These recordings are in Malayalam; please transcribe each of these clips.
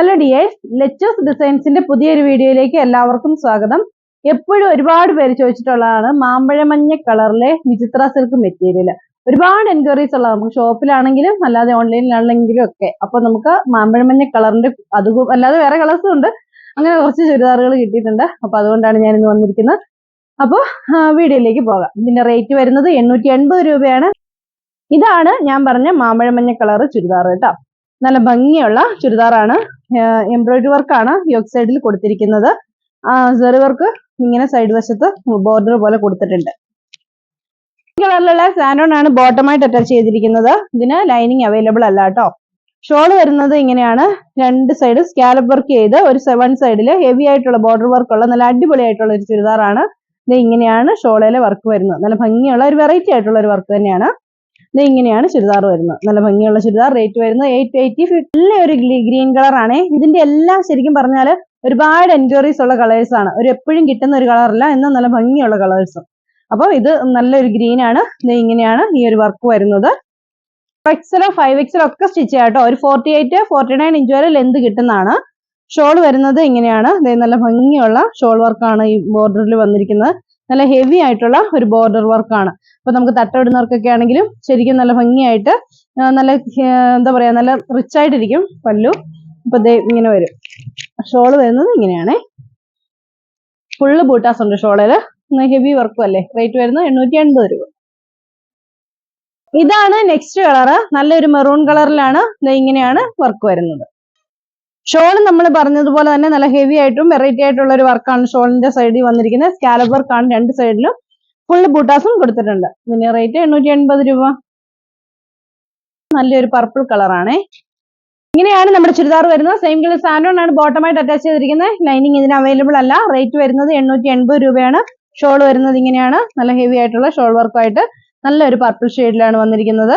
ഹലോ ഡിയേഴ്സ് ലെച്ചേഴ്സ് ഡിസൈൻസിന്റെ പുതിയൊരു വീഡിയോയിലേക്ക് എല്ലാവർക്കും സ്വാഗതം. എപ്പോഴും ഒരുപാട് പേര് ചോദിച്ചിട്ടുള്ളതാണ് മാമ്പഴമഞ്ഞ കളറിലെ വിചിത്ര സിൽക്ക് മെറ്റീരിയൽ ഒരുപാട് എൻക്വയറീസ് ഉള്ളത് നമുക്ക് ഷോപ്പിലാണെങ്കിലും അല്ലാതെ ഓൺലൈനിലാണെങ്കിലും ഒക്കെ. അപ്പൊ നമുക്ക് മാമ്പഴമഞ്ഞ കളറിന്റെ അത് അല്ലാതെ വേറെ കളേഴ്സും ഉണ്ട്. അങ്ങനെ കുറച്ച് ചുരിദാറുകൾ കിട്ടിയിട്ടുണ്ട്. അപ്പൊ അതുകൊണ്ടാണ് ഞാൻ ഇന്ന് വന്നിരിക്കുന്നത് അപ്പോൾ വീഡിയോയിലേക്ക് പോകാം. ഇതിന്റെ റേറ്റ് വരുന്നത് എണ്ണൂറ്റി എൺപത് രൂപയാണ്. ഇതാണ് ഞാൻ പറഞ്ഞ മാമ്പഴമഞ്ഞ കളർ ചുരിദാർ കേട്ടോ. നല്ല ഭംഗിയുള്ള ചുരിദാറാണ്. എംബ്രോയിഡറി വർക്കാണ് യോക്ക് സൈഡിൽ കൊടുത്തിരിക്കുന്നത്. സെറി വർക്ക് ഇങ്ങനെ സൈഡ് വശത്ത് ബോർഡർ പോലെ കൊടുത്തിട്ടുണ്ട്. കളറിലുള്ള സാൻഡോൺ ആണ് ബോട്ടമായിട്ട് അറ്റാച്ച് ചെയ്തിരിക്കുന്നത്. ഇതിന് ലൈനിങ് അവൈലബിൾ അല്ല കേട്ടോ ഷോൾ വരുന്നത് ഇങ്ങനെയാണ്. രണ്ട് സൈഡ് സ്കാലപ്പ് വർക്ക് ചെയ്ത് ഒരു സെവൻ സൈഡിൽ ഹെവി ആയിട്ടുള്ള ബോർഡർ വർക്ക് ഉള്ള നല്ല അടിപൊളിയായിട്ടുള്ള ഒരു ചുരിദാറാണ്. ഇത് ഇങ്ങനെയാണ് ഷോളയിലെ വർക്ക് വരുന്നത്. നല്ല ഭംഗിയുള്ള ഒരു വെറൈറ്റി ആയിട്ടുള്ള ഒരു വർക്ക് തന്നെയാണ്. ഇത് ഇങ്ങനെയാണ് ചുരിദാർ വരുന്നത്. നല്ല ഭംഗിയുള്ള ചുരിദാർ റേറ്റ് വരുന്നത് എയ്റ്റ് എയ്റ്റി നല്ല ഒരു ഗ്രീൻ കളറാണ് ഇതിന്റെ എല്ലാം ശരിക്കും പറഞ്ഞാൽ ഒരുപാട് എൻക്വയറീസ് ഉള്ള കളേഴ്സ് ആണ്. ഒരു എപ്പോഴും കിട്ടുന്ന ഒരു കളറല്ല എന്നാൽ നല്ല ഭംഗിയുള്ള കളേഴ്സ് അപ്പോൾ ഇത് നല്ലൊരു ഗ്രീൻ ആണ്. ഇങ്ങനെയാണ് ഈ ഒരു വർക്ക് വരുന്നത്. എക്സലോ ഫൈവ് എക്സലോ ഒക്കെ സ്റ്റിച്ച് ചെയ്യാം കേട്ടോ. ഒരു forty eight forty nine inch വരെ ലെന്ത് കിട്ടുന്നതാണ്. ഷോൾ വരുന്നത് ഇങ്ങനെയാണ്. നല്ല ഭംഗിയുള്ള ഷോൾ വർക്കാണ് ഈ ബോർഡറിൽ വന്നിരിക്കുന്നത്. നല്ല ഹെവി ആയിട്ടുള്ള ഒരു ബോർഡർ വർക്കാണ് അപ്പൊ നമുക്ക് തട്ടമിടുന്നവർക്കൊക്കെ ആണെങ്കിലും ശരിക്കും നല്ല ഭംഗിയായിട്ട് നല്ല എന്താ പറയാ നല്ല റിച്ച് ആയിട്ടിരിക്കും പല്ലു. അപ്പൊ ഇങ്ങനെ വരും. ഷോൾ വരുന്നത് ഇങ്ങനെയാണേ. ഫുള്ള് ബൂട്ടാസ് ഉണ്ട് ഷോളിൽ. ഹെവി വർക്കും അല്ലേ? റേറ്റ് വരുന്നത് എണ്ണൂറ്റി എൺപത് രൂപ. ഇതാണ് നെക്സ്റ്റ് കളറ് നല്ലൊരു മെറൂൺ കളറിലാണ് ഇങ്ങനെയാണ് വർക്ക് വരുന്നത്. ഷോൾ നമ്മൾ പറഞ്ഞതുപോലെ തന്നെ നല്ല ഹെവി ആയിട്ടും വെറൈറ്റി ആയിട്ടുള്ള ഒരു വർക്കാണ് ഷോളിന്റെ സൈഡിൽ വന്നിരിക്കുന്നത്. സ്കാലപ്പ് വർക്കാണ് രണ്ട് സൈഡിലും ഫുള്ള് ബൂട്ടാസും കൊടുത്തിട്ടുണ്ട്. ഇതിന്റെ റേറ്റ് എണ്ണൂറ്റി എൺപത് രൂപ. നല്ലൊരു പർപ്പിൾ കളറാണേ ഇങ്ങനെയാണ് നമ്മുടെ ചുരിദാർ വരുന്നത്. സെയിം കളർ ആണ് ബോട്ടമായിട്ട് അറ്റാച്ച് ചെയ്തിരിക്കുന്നത്. ലൈനിങ് ഇതിന് അവൈലബിൾ അല്ല. റേറ്റ് വരുന്നത് എണ്ണൂറ്റി എൺപത് രൂപയാണ്. ഷോൾ വരുന്നത് ഇങ്ങനെയാണ്. നല്ല ഹെവി ആയിട്ടുള്ള ഷോൾ വർക്കായിട്ട് നല്ലൊരു പർപ്പിൾ ഷെയ്ഡിലാണ് വന്നിരിക്കുന്നത്.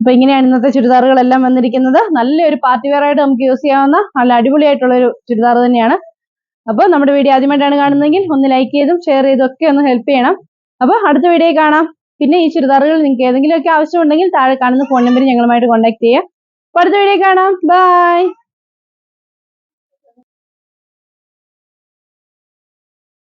അപ്പൊ ഇങ്ങനെയാണ് ഇന്നത്തെ ചുരിദാറുകളെല്ലാം വന്നിരിക്കുന്നത്. നല്ലൊരു പാർട്ടി വെയർ ആയിട്ട് നമുക്ക് യൂസ് ചെയ്യാവുന്ന നല്ല അടിപൊളിയായിട്ടുള്ള ഒരു ചുരിദാർ തന്നെയാണ്. അപ്പോൾ നമ്മുടെ വീഡിയോ ആദ്യമായിട്ടാണ് കാണുന്നതെങ്കിൽ ഒന്ന് ലൈക്ക് ചെയ്തും ഷെയർ ചെയ്തും ഒക്കെ ഒന്ന് ഹെൽപ്പ് ചെയ്യണം. അപ്പോൾ അടുത്ത വീഡിയോ കാണാം. പിന്നെ ഈ ചുരിദാറുകൾ നിങ്ങൾക്ക് ഏതെങ്കിലുമൊക്കെ ആവശ്യമുണ്ടെങ്കിൽ താഴെ കാണുന്ന ഫോൺ നമ്പറിൽ ഞങ്ങളുമായിട്ട് കോൺടാക്ട് ചെയ്യുക അടുത്ത വീഡിയോ കാണാം. ബൈ